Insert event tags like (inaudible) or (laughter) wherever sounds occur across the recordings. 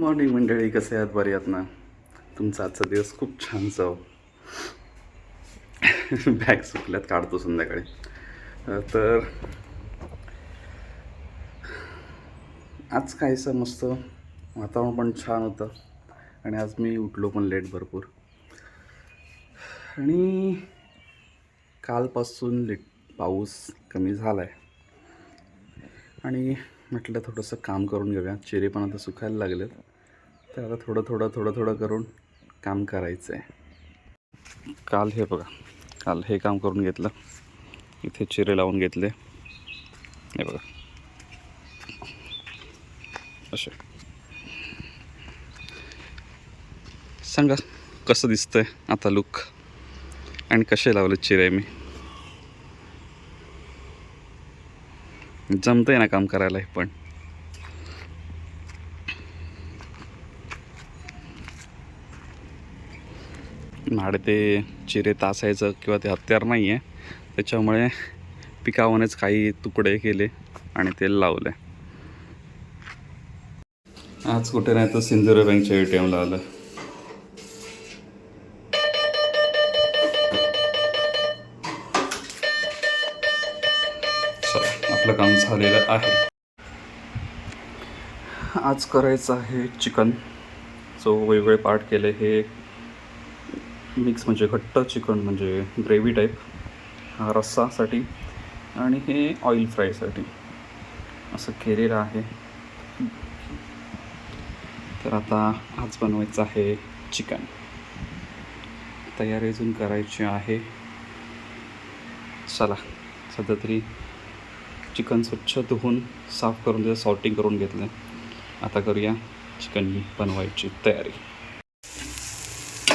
Morning मंडळी कसे आहात? बरे आहात ना? तुमचा आजचा दिवस खूप छान जाव. बॅग सुकल्यात काढतो संध्याकाळी. तर आज काहीसं मस्त वातावरण पण छान होतं. आणि आज मी उठलो पण लेट भरपूर. आणि कालपासून लेट पाऊस कमी झाला आहे आणि म्हटलं थोडंसं काम करून घेऊया. चिरे पण आता सुकायला लागलेत. तर आता थोडं थोडं थोडं थोडं करून काम करायचं आहे काल हे बघा काल हे काम करून घेतलं. इथे चिरे लावून घेतले. हे बघा. असे सांगा कसं दिसतंय आता लुक आणि कसे लावले चिरे मी? जमतंय ना काम करायला हे पण? माडे ते चिरे तासायचं किंवा ते हत्यार नाही आहे त्याच्यामुळे पिकावनेच काही तुकडे केले आणि ते लावले. आज कुठे नाही तर सिंधुदुर्ग बँकच्या ए टी एमला आलं. आपलं काम झालेलं आहे. आज करायचं आहे चिकन. जो वेगवेगळे पार्ट केले हे मिक्स म्हणजे घट्ट चिकन म्हणजे ग्रेव्ही टाईप हा रस्सासाठी आणि हे ऑइल फ्रायसाठी. असं केलेलं आहे. तर आता आज बनवायचं आहे चिकन. तयारी अजून करायची आहे. चला सध्या तरी चिकन स्वच्छ धुवून साफ करून त्याचं सॉर्टिंग करून घेतलं. आता करूया चिकन बनवायची तयारी.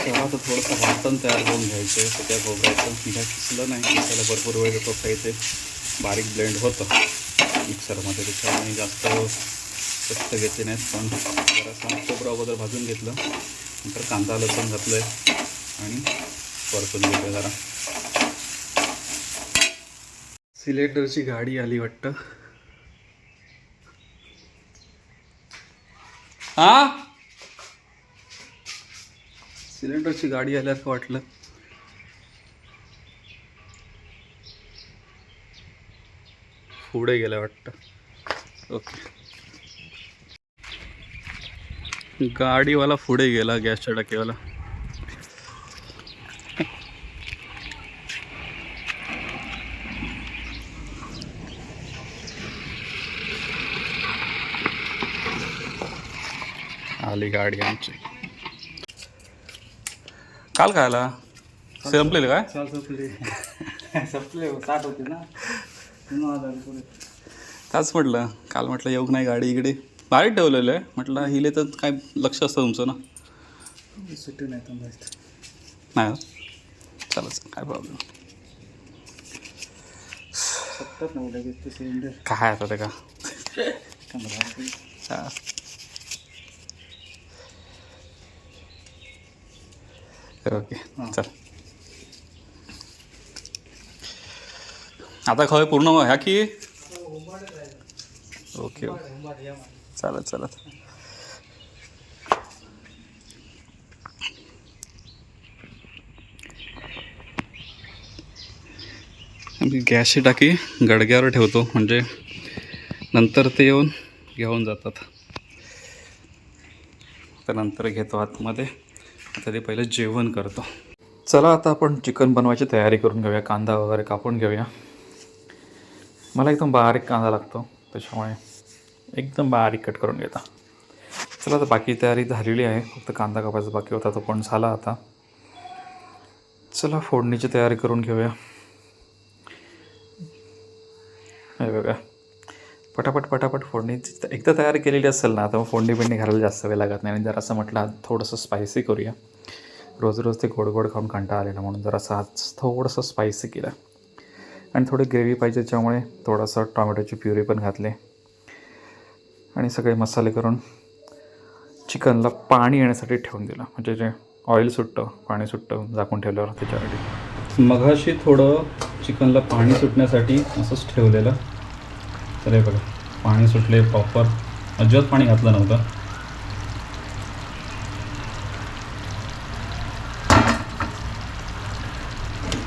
तेव्हा थोडंसं वाटण तयार करून घ्यायचं. आहे त्या खोबऱ्याचं मी किसलं नाही किसायला भरपूर वेळ जातो. काही ते बारीक ब्लेंड होतं. मिक्सरमध्ये त्याच्यामुळे जास्त स्वस्त घेतले नाहीत पण जरासा खोबरं अगोदर भाजून घेतलं. नंतर कांदा लसूण घातलं आहे आणि परतून घेतलं जरा. सिलेंडरची गाडी आली वाटतं. हा सिलेंडरची गाडी आल्यासारखं वाटलं. पुढे गेलं वाटतं. ओके गाडीवाला पुढे गेला गॅसच्या टाकीवाला आली गाडी आमची. काल काय आला संपलेलं काय? चाल संपले. संपले साठ होते ना. पुन्हा आधार पुढे त्याच म्हटलं काल म्हटलं येऊ नाही गाडी इकडे. बारीक ठेवलेलं आहे. म्हटलं हिले तर काय लक्ष असतं तुमचं ना? सुट्टी नाही थांबायचं. नाही? चालच काय प्रॉब्लेम सत्तर सिलेंडर काय आता ते का पंधरा रुपये. हा. तर ओके चल. आता खवय पूर्ण ह्या की? Okay okay. चालत चालत मी गॅसची टाकी गडग्यावर ठेवतो म्हणजे नंतर ते येऊन घेऊन जातात. त्यानंतर घेतो आतमध्ये. आता ते पहिलं जेवण करतो. चला आता आपण चिकन बनवायची तयारी करून घेऊया कांदा वगैरे कापून घेऊया. मला एकदम बारीक कांदा लागतो त्याच्यामुळे एकदम बारीक कट करून घेता. चला आता बाकी तयारी झालेली आहे फक्त कांदा कापायचा बाकी होता तो पण झाला आता. चला फोडणीची तयारी करून घेऊया. हे बघा. पटापट पटापट फोडणी एकदा तयार केलेली असेल ना तर मग फोडणी बिडणी घालायला जास्त वेळ लागत नाही. आणि जर असं म्हटलं थोडंसं स्पायसी करूया. रोज रोज ते गोड गोड खाऊन कंटा आलेला म्हणून जरासं आज थोडंसं स्पायसी केलं. आणि थोडी ग्रेव्ही पाहिजे त्याच्यामुळे थोडंसं टॉमॅटोची प्युरी पण घातले. आणि सगळे मसाले करून चिकनला पाणी येण्यासाठी ठेवून दिलं. म्हणजे जे ऑइल सुटतं पाणी सुटतं झाकून ठेवल्यावर त्याच्यासाठी. मघाशी थोडं चिकनला पाणी सुटण्यासाठी असंच ठेवलेलं. तर हे बघा पाणी सुटले प्रॉपर अजिबात पाणी घातलं नव्हतं.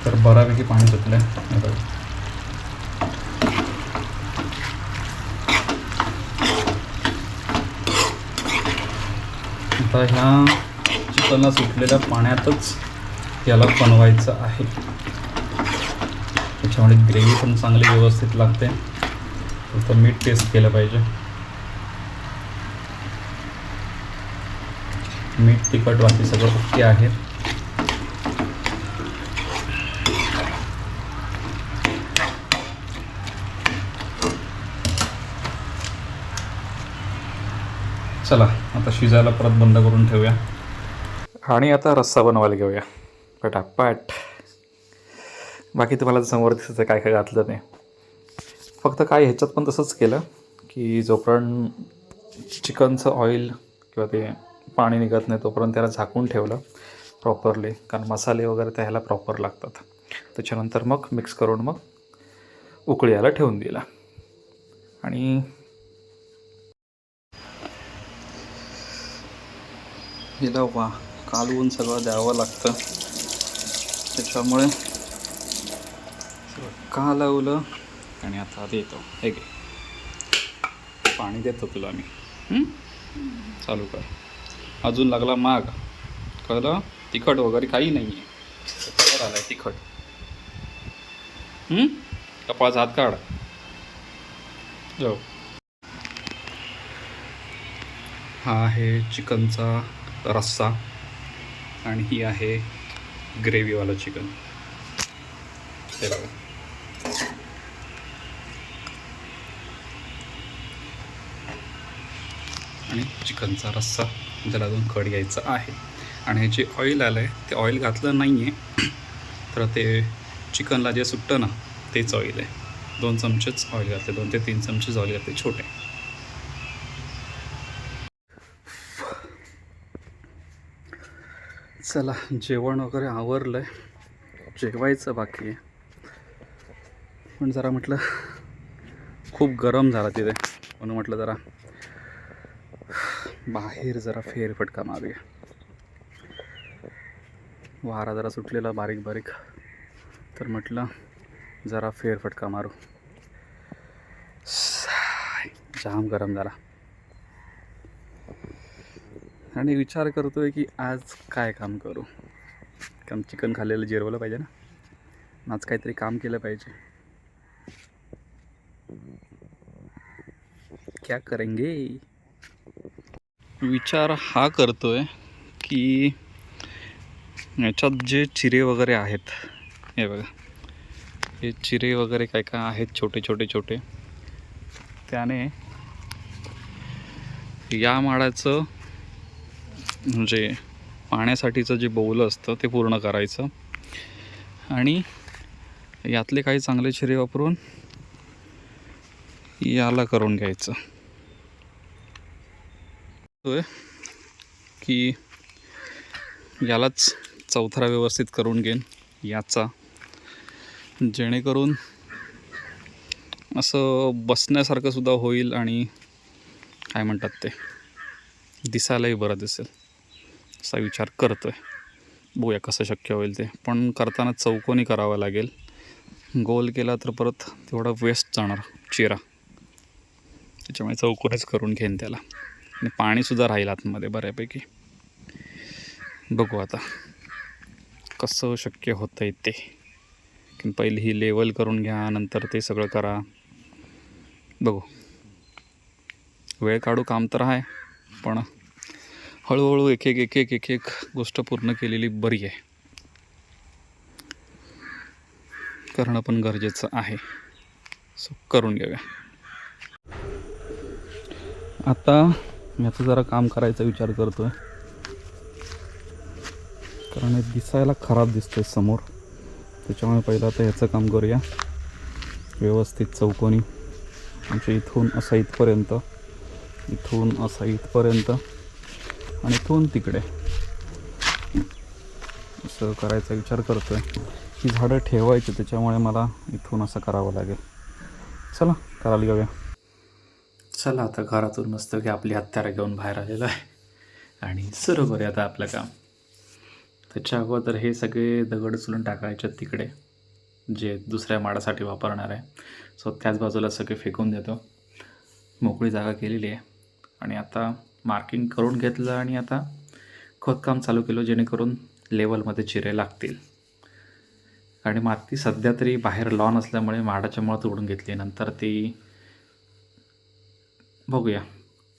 तर बऱ्यापैकी पाणी सुटले. आता ह्या चिकनला सुटलेल्या पाण्यातच याला बनवायचं आहे. त्याच्यामुळे ग्रेव्ही पण चांगली व्यवस्थित लागते. फक्त मीठ टेस्ट केलं पाहिजे. मीठ तिखट बाकी सगळं ओके आहे. चला आता शिजायला परत बंद करून ठेवूया. आणि आता रस्सा बनवायला घेऊया. पटापट. बाकी तुम्हाला समोर दिसतं काय काय घातलं नाही फक्त काय ह्याच्यात पण तसंच केलं की जोपर्यंत चिकनचं ऑइल किंवा ते पाणी निघत नाही तोपर्यंत त्याला झाकून ठेवलं प्रॉपरली कारण मसाले वगैरे त्याला प्रॉपर लागतात. त्याच्यानंतर मग मिक्स करून मग उकळी यायला ठेवून दिला. आणि हिला वा कालवून सगळं द्यावं लागतं. त्याच्यामुळे का कालवलं आणि आता देतो हे घे. पाणी देतो तुला मी? चालू कर. अजून लागला माग. कळलं? तिखट वगैरे काही नाही आहे आलाय तिखट? कपाळाचा हात काढ. जाऊ. हा आहे चिकनचा रस्सा. आणि ही आहे ग्रेव्हीवालं चिकन. हे बघा. आणि चिकनचा रस्सा ज्याला अजून कड घ्यायचा आहे. आणि हे जे ऑइल आलं आहे ते ऑइल घातलं नाही आहे (clears throat) तर ते चिकनला जे सुटतं ना तेच ऑइल आहे. दोन चमचेच ऑइल घातले दोन ते तीन चमचेच ऑइल घातले छोटे. चला जेवण वगैरे आवरलं आहे जेवायचं बाकी आहे. पण जरा म्हटलं खूप गरम झाला तिथे. म्हणून म्हटलं जरा बाहेर जरा फेरफटका मारूया. वारा जरा सुटलेला बारीक बारीक. तर म्हटलं जरा फेरफटका मारू. जाम गरम झाला. आणि विचार करतोय की आज काय काम करू? कारण चिकन खाल्लेलं जिरवलं पाहिजे ना? आज काहीतरी काम केलं पाहिजे. क्या करेंगे? विचार हा करतो आहे की याच्यात जे चिरे वगैरे आहेत हे बघा. हे चिरे वगैरे काय काय आहेत छोटे छोटे छोटे. त्याने या माडाचं म्हणजे पाण्यासाठीचं जे बौलं असतं ते पूर्ण करायचं. आणि यातले काही चांगले चिरे वापरून याला करून घ्यायचं. की यालाच चौथरा व्यवस्थित करून घेईन याचा. जेणेकरून असं बसण्यासारखं सुद्धा होईल आणि काय म्हणतात ते दिसायलाही बरं दिसेल. असा विचार करतो आहे बघूया कसं शक्य होईल ते. पण करताना चौकोनी करावं लागेल. गोल केला तर परत तेवढा वेस्ट जाणार चिरा. त्याच्यामुळे चौकोनीच करून घेईन त्याला. आणि पाणीसुद्धा राहील आतमध्ये बऱ्यापैकी. बघू आता. कसं शक्य होतं आहे ते. की पहिली ही लेवल करून घ्या नंतर ते सगळं करा. बघू. वेळ काढू काम तर आहे पण हळूहळू एक एक एक एक एक एक गोष्ट पूर्ण केलेली बरी आहे. करणं पण गरजेचं आहे. सो करून घेऊया. आता याचं जरा काम करायचा विचार करतो आहे कारण हे दिसायला खराब दिसतंय समोर. त्याच्यामुळे पहिलं आता ह्याचं काम करूया. व्यवस्थित चौकोनी. म्हणजे इथून असा इथपर्यंत. इथून असा इथपर्यंत. आणि इथून तिकडे. असं करायचा विचार करतो आहे ही झाडं ठेवायची त्याच्यामुळे मला इथून असं करावं लागेल. चला करायला घेऊया. चला आता घरातून मस्त की आपली हत्यारं घेऊन बाहेर आलेलो आहे. आणि सुरू आहे आता आपलं काम. त्याच्या अगोदर हे सगळे दगड उचलून टाकायचे तिकडे जे दुसऱ्या माडासाठी वापरणार आहे. सो त्याच बाजूला सगळे फेकून देतो. मोकळी जागा केलेली आहे. आणि आता मार्किंग करून घेतलं आणि आता खोदकाम चालू केलं जेणेकरून लेवलमध्ये चिरे लागतील. आणि माती सध्या तरी बाहेर लॉन असल्यामुळे माडाच्या मुळात उडून घेतली. नंतर ती बघूया.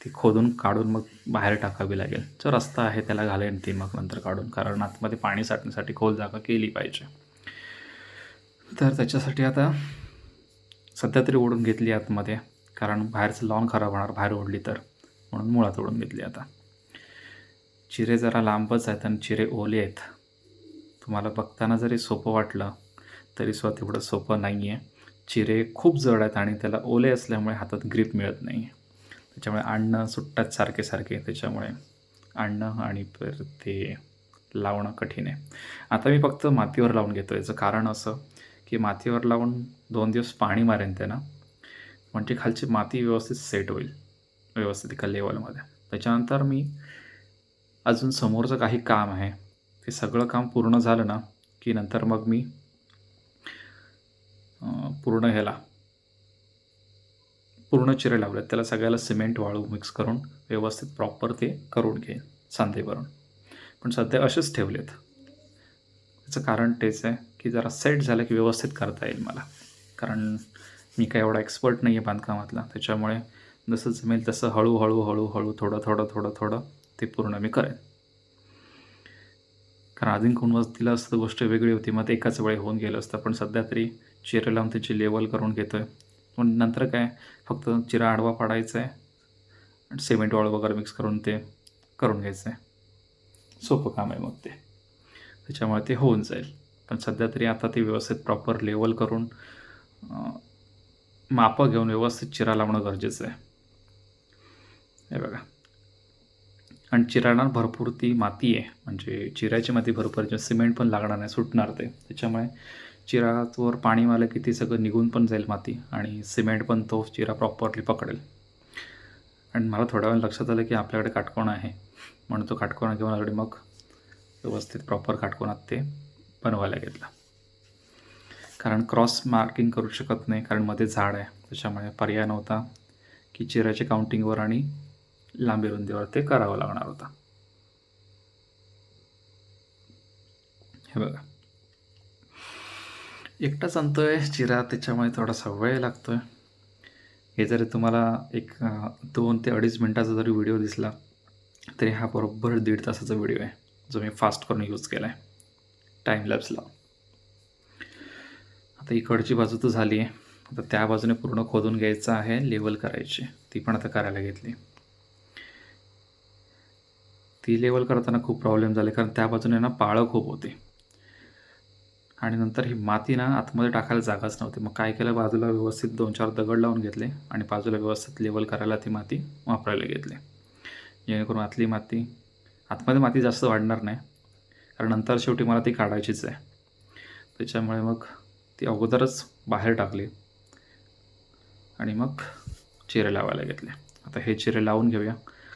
ती खोदून काढून मग बाहेर टाकावी लागेल. जो रस्ता आहे त्याला घालेन ती मग नंतर काढून कारण आतमध्ये पाणी साठण्यासाठी खोल जागा केली पाहिजे. तर त्याच्यासाठी आता सध्या तरी ओढून घेतली आतमध्ये कारण बाहेरचं लॉन खराब होणार बाहेर ओढली तर. म्हणून मुळात ओढून घेतली आता. चिरे जरा लांबच आहेत आणि चिरे ओले आहेत. तुम्हाला बघताना जरी सोपं वाटलं तरी सुद्धा तेवढं सोपं नाही आहे चिरे खूप जड आहेत आणि त्याला ओले असल्यामुळे हातात ग्रीप मिळत नाही आहे त्याच्यामुळे आणणं सुट्टात सारखे सारखे त्याच्यामुळे आणणं आणि परत ते लावणं कठीण आहे. आता मी फक्त मातीवर लावून घेतो याचं कारण असं की मातीवर लावून दोन दिवस पाणी मारेन त्यांना म्हणजे खालची माती व्यवस्थित सेट होईल व्यवस्थित एका लेवलमध्ये त्याच्यानंतर मी अजून समोरचं काही काम आहे. ते सगळं काम पूर्ण झालं ना की नंतर मग मी पूर्ण ह्याला पूर्ण चिरे लावलेत. त्याला सगळ्याला सिमेंट वाळू मिक्स करून व्यवस्थित प्रॉपर ते करून घेईन सांधे भरून. पण सध्या असेच ठेवलेत. त्याचं कारण तेच आहे की जरा सेट झालं की व्यवस्थित करता येईल मला. कारण मी काय एवढा एक्सपर्ट नाही आहे बांधकामातला. त्याच्यामुळे जसं जमेल तसं हळूहळू हळूहळू थोडं थोडं थोडं थोडं ते पूर्ण मी करेन. कारण अजून कोण वस्तीला असतं गोष्ट वेगळी होती. मग ते एकाच वेळी होऊन गेलं असतं. पण सध्या तरी चिरे लावून त्याची लेवल करून घेतो आहे पण नंतर काय फक्त चिरा आडवा पाडायचा आहे आणि सिमेंट वाळू वगैरे मिक्स करून ते करून घ्यायचं आहे सोपं काम आहे मग ते. त्याच्यामुळे ते होऊन जाईल. पण सध्या तरी आता ते व्यवस्थित प्रॉपर लेवल करून मापं घेऊन व्यवस्थित चिरा लावणं गरजेचं आहे. हे बघा. आणि चिराणार भरपूर ती माती आहे. म्हणजे चिराची माती भरपूर म्हणजे सिमेंट पण लागणार नाही सुटणार ते. त्याच्यामुळे चिरावर पाणी मारलं की ती सगळं निघून पण जाईल माती आणि सिमेंट पण तो चिरा प्रॉपरली पकडेल. आणि मला थोड्या वेळ लक्षात आलं की आपल्याकडे काटकोण आहे. म्हणून तो काटकोणा घेऊन ऑलरेडी मग व्यवस्थित प्रॉपर काटकोणात ते बनवायला घेतला. कारण क्रॉस मार्किंग करू शकत नाही कारण मध्ये झाड आहे. त्याच्यामुळे पर्याय नव्हता की चिराच्या काउंटिंगवर आणि लांबी रुंदीवर ते करावं लागणार होता. हे बघा. एकटाच आणतोय चिरा त्याच्यामुळे थोडासा वेळ लागतोय. हे जरी तुम्हाला एक दोन ते अडीच मिनटाचा जरी व्हिडिओ दिसला तरी हा बरोबर दीड तासाचा व्हिडिओ आहे जो मी फास्ट करून यूज केला आहे टाईम लॅब्सला आता इकडची बाजू तर झाली आहे. आता त्या बाजूने पूर्ण खोदून घ्यायचं आहे लेवल करायची. ती पण आता करायला घेतली. ती लेवल करताना खूप प्रॉब्लेम झाले कारण त्या बाजूने ना पाळं खूप होते. आणि नंतर ही माती ना आतमध्ये टाकायला जागाच नव्हती. मग काय केलं? बाजूला व्यवस्थित दोन चार दगड लावून घेतले आणि बाजूला व्यवस्थित लेवल करायला ती माती वापरायला घेतली. जेणेकरून आतली माती आतमध्ये माती जास्त वाढणार नाही. कारण नंतर शेवटी मला ती काढायचीच आहे. त्याच्यामुळे मग ती अगोदरच बाहेर टाकली आणि मग चिरे लावायला घेतले. आता हे चिरे लावून घेऊया.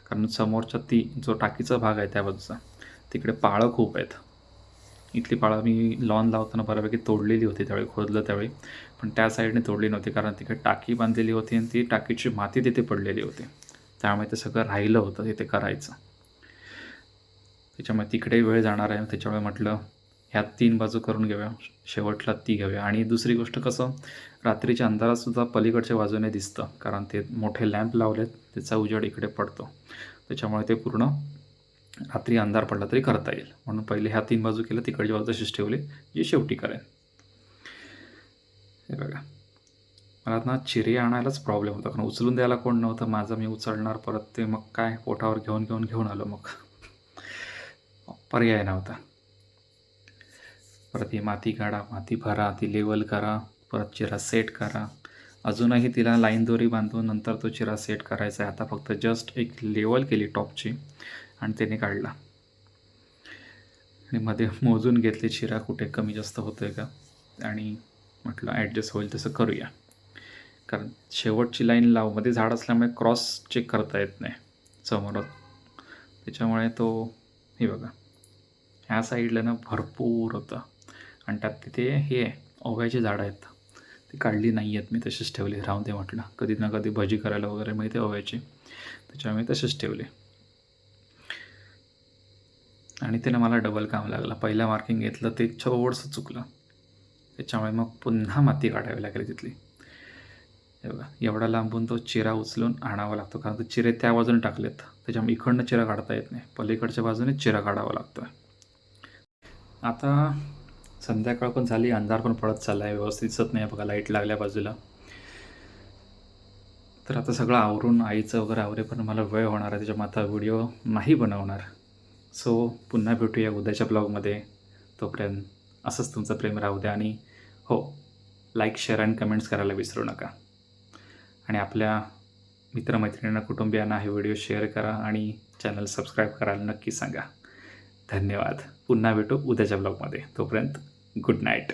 कारण समोरच्या ती जो टाकीचा भाग आहे त्या बाजूचा तिकडे पाळं खूप आहेत. इथली पाळं मी लॉन लावताना बऱ्यापैकी तोडलेली होती त्यावेळी खोदलं त्यावेळी. पण त्या साईडने तोडली नव्हती कारण तिकडे टाकी बांधलेली होती आणि ती टाकीची माती तिथे पडलेली होती. त्यामुळे ते सगळं राहिलं होतं तिथे करायचं. त्याच्यामुळे तिकडे वेळ जाणार आहे. त्याच्यामुळे म्हटलं ह्या तीन बाजू करून घेऊया. शेवटला ती घेऊया. आणि दुसरी गोष्ट कसं रात्रीच्या अंधारातसुद्धा पलीकडच्या बाजूने दिसतं कारण ते मोठे लॅम्प लावलेत त्याचा उजेड इकडे पडतो. त्याच्यामुळे ते पूर्ण रात्री अंधार पडला तरी करता येईल. म्हणून पहिले ह्या तीन बाजू केलं तिकडची बाजू तशीच ठेवली जी शेवटी करेन. हे बघा. मला ना चिरे आणायलाच प्रॉब्लेम होता कारण उचलून द्यायला कोण नव्हतं माझं मी उचलणार परत ते मग काय पोटावर घेऊन घेऊन घेऊन आलो मग. पर्याय नव्हता. परत ही माती काढा माती भरा ती लेवल करा परत चिरा सेट करा. अजूनही तिला लाईन दोरी बांधून नंतर तो चिरा सेट करायचा आहे. आता फक्त जस्ट एक लेवल केली टॉपची आणि त्याने काढला. आणि मध्ये मोजून घेतले शिरा कुठे कमी जास्त होतोय का? आणि म्हटलं ॲडजस्ट होईल तसं करूया. कारण शेवटची लाईन लावमध्ये झाड असल्यामुळे क्रॉस चेक करता येत नाही समोर त्याच्यामुळे तो हे बघा. ह्या साईडला ना भरपूर होतं. आणि त्यात तिथे हे ओव्याची झाडं आहेत. ती काढली नाही आहेत मी तशीच ठेवले. राहून ते म्हटलं. कधी ना कधी भजी करायला वगैरे माहिती ओव्याची. त्याच्यामुळे तसेच ठेवले. आणि त्यानं मला डबल काम लागला. पहिला मार्किंग घेतलं ते थोडंसं चुकलं. त्याच्यामुळे मग पुन्हा माती काढावी लागली तिथली. बघा एवढा लांबून तो चिरा उचलून आणावा लागतो. कारण तो चिरे त्या बाजूने टाकलेत. त्याच्यामुळे इकडनं चिरा काढता येत नाही. पलीकडच्या बाजूने चिरा काढावा लागतो आता संध्याकाळ पण झाली अंधार पण पडत चालला आहे व्यवस्थित दिसत नाही बघा लाइट लागल्या बाजूला. तर आता सगळं आवरून आईचं वगैरे आवरे पण मला वेळ होणार आहे. त्याच्यामुळे आता व्हिडिओ नाही बनवणार. सो पुन्हा भेटूया उद्याच्या ब्लॉगमध्ये. तोपर्यंत असंच तुमचं प्रेम राहू द्या आणि हो लाईक शेअर अँड कमेंट्स करायला विसरू नका. आणि आपल्या मित्रमैत्रिणींना कुटुंबियांना हे व्हिडिओ शेअर करा आणि चॅनल सबस्क्राईब करायला नक्की सांगा. धन्यवाद. पुन्हा भेटू उद्याच्या ब्लॉगमध्ये. तोपर्यंत गुड नाईट